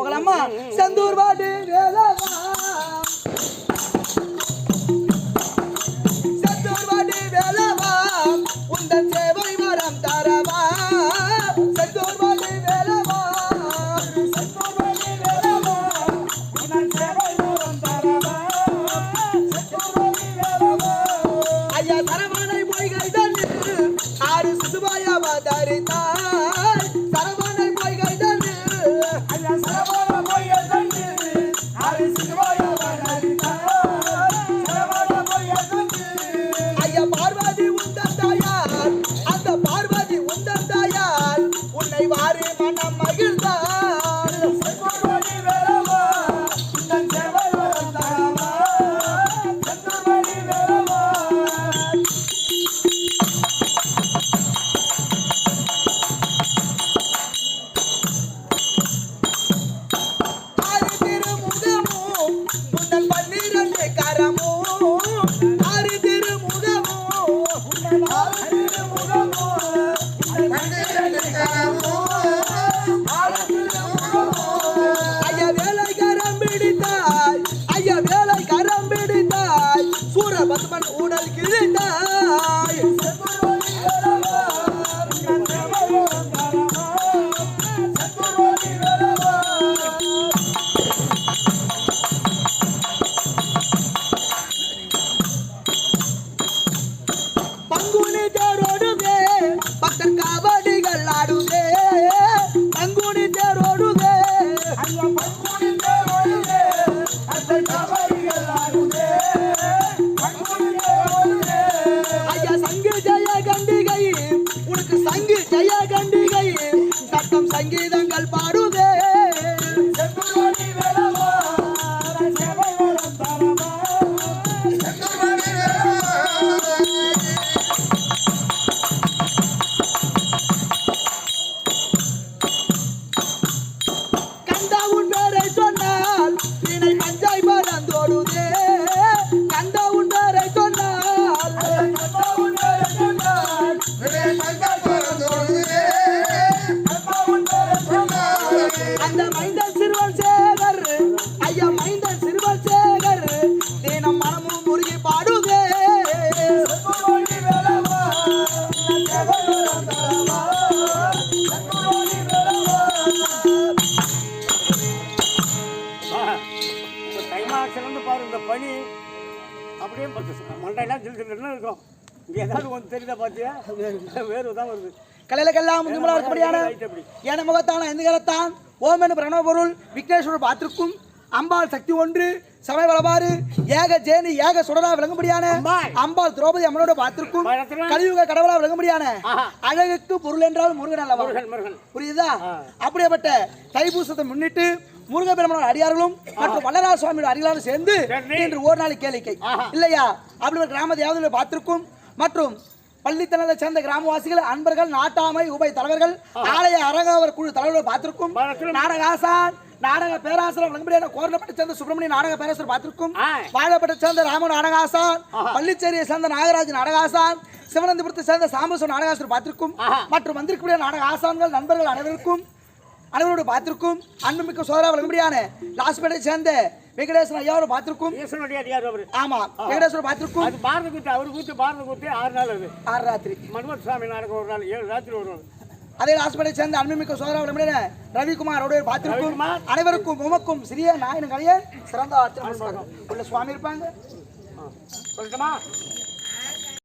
போகலாமா? செந்தூர் பாட்டு வேலவா? செந்தூர் பாட்டு வேலவா? உந்தன் சேவை வரம் தரவா? செந்தூர் பாட்டு வேலவா? செந்தூர் பாட்டு வேலவா? உந்தன் சேவை வரம் தரவா? செந்தூர் பாட்டு வேலவா? ஐயா ஆறு சிசுபாயாவா அவதரித்தாய் பக்தர் தைமாசிலேருந்து பாரு இந்த பனி அப்படியே பத்து மண்டையெல்லாம் ஜில் ஜில்லுன்னு இருக்கும் இங்கே ஏதாவது ஒன்று தெரியுதா பார்த்தியா வேறு தான் வருது கலையிலக்கெல்லாம் முதுமலா இருக்கபடியான லைட் அப்படி என முகத்தான எந்திரத்தான் ஓம் என பிரணவ பொருள் விக்னேஸ்வரர் பாத்திருக்கும் அம்பாள் சக்தி ஒன்று சமய வளபாறு ஏக ஜேனி ஏக சுடரா விளங்கும்படியான அம்பாள். திரௌபதி அம்மனோட பாத்திருக்கும். கலியுக கடவுளா விளங்கும்படியான. அழகுக்கு பொருள் என்றால் முருகன் அல்லவா புரியுதா அப்படிப்பட்ட தைப்பூசத்தை முன்னிட்டு முருகப்பெருமான அடியார்களும் மற்றும் வல்லராஜ சுவாமியோட அடியாரும் சேர்ந்து சரி. இன்று ஒரு நாள் கேளிக்கை. இல்லையா அப்படி ஒரு கிராமத்தை யாவது பார்த்திருக்கும் மற்றும் பள்ளித்தனத்தை சேர்ந்த கிராமவாசிகள் அன்பர்கள் நாட்டாமை உபை தலைவர்கள் ஆலய அரங்காவர் குழு தலைவர்கள் பார்த்திருக்கும். நாடகாசான் நாடக பேராசிரியர் விளங்கும்படியான கோரணப்பட்டு சேர்ந்த சுப்பிரமணிய நாடக பேராசிரியர் பார்த்திருக்கும். வாழப்பட்டு சேர்ந்த ராம நாடகாசான் பள்ளிச்சேரியை சேர்ந்த நாகராஜ் நாடகாசான் சிவனந்தபுரத்தை சேர்ந்த சாம்பசு நாடகாசிரியர் பார்த்திருக்கும். மற்றும் வந்திருக்கக்கூடிய நாடக ஆசான்கள் நண்பர்கள் அனைவருக்கும் அனைவரோடு பார்த்திருக்கும். அன்புமிக்க சோதரா விளங்கும்படியான லாஸ்பேட்டை சேர்ந்த வெங்கடேசன் ஐயாவோட பார்த்திருக்கும். ஈஸ்வரனுடைய அடியார் அவர். ஆமா வெங்கடேஸ்வரர் பார்த்திருக்கும். அது பாரத கூத்து அவர் கூத்து பாரத கூத்து ஆறு நாள் அது. ஆறு ராத்திரி. மன்மத் சுவாமி நாடகம் ஒரு நாள் ஏழு ராத்திரி ஒரு நாள். அதே ஹாஸ்பிட்டலை சேர்ந்த அன்புமிக்க சோதரா விளம்பர ரவிக்குமார் அவருடைய பார்த்திருக்கும். அனைவருக்கும் உமக்கும் சிறிய நாயன கலைய சிறந்த ஆர்த்தி நமஸ்காரம் உள்ள சுவாமி இருப்பாங்க. சொல்லட்டுமா?